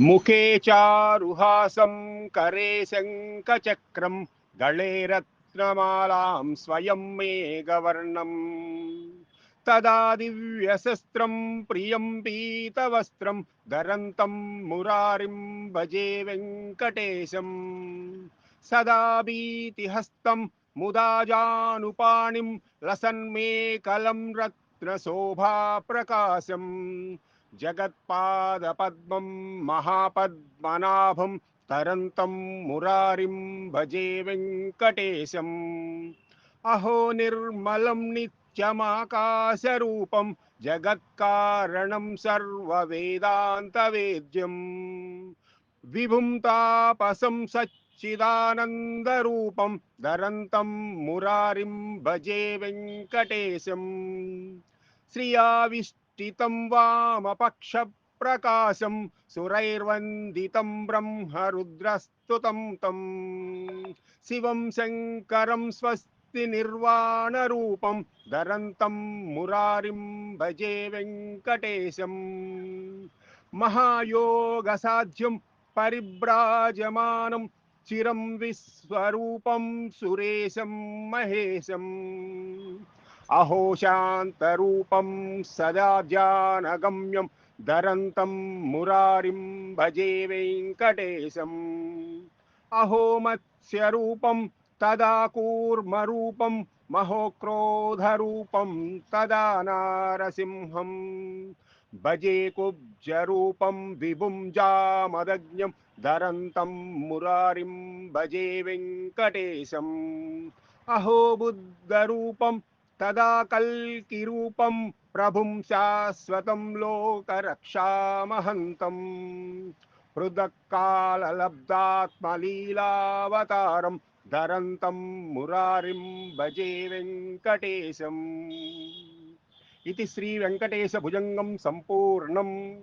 मुखे चारुहासं करे शङ्खचक्रं गले रत्नमालां स्वयं मेघवर्णम् तदा दिव्यशस्त्रं, प्रियं पीतवस्त्रं, धरन्तं मुरारिं भजे वेङ्कटेशम्। सदा भीतिहस्तं, मुदा जानुपाणिं लसन्मेकलं रत्नशोभाप्रकाशम्। రత్నశోభాప్రకాశం జగత్పాదపద్మం మహాపద్మనాభం తరంతం మురారిం భజే వెంకటేశం. అహో నిర్మలం నిత్యమాకాశరూపం జగత్కారణం సర్వవేదాంతవేద్యం. విభుం తాపసం సచ్చిదానందరూపం ధరంతం మురారిం భజే వెంకటేశం. శ్రియావిష్టితం వామపక్ష ప్రకాశం సురైర్వందితం బ్రహ్మరుద్రస్తుతం తం. శివం శంకరం స్వస్తి నిర్వాణరూపం ధరంతం మురారిం భజే వెంకటేశం. మహాయోగసాధ్యం పరిభ్రాజమానం చిరం విశ్వరూపం సురేశం మహేశం. अहो शान्तरूपं सदा जानगम्यं धरन्तं मुरारिं भजे वेङ्कटेशम्। अहो मत्स्यरूपं तदा कूर्मरूपं, महोक्रोधरूपं तदा नारसिंहम्। भजे कुब्जरूपं विभुं जामदज्ञं धरन्तं मुरारिं भजे वेङ्कटेशम्। अहो बुद्धरूपं తదా కల్కి రూపం ప్రభుం శాశ్వతం లోకరక్షామహంతం. హృదకాలలబ్ధాత్మలీలావతారం ధరంతం మురారిం భజే వెంకటేశం. ఇది శ్రీ వెంకటేశ భుజంగం సంపూర్ణం.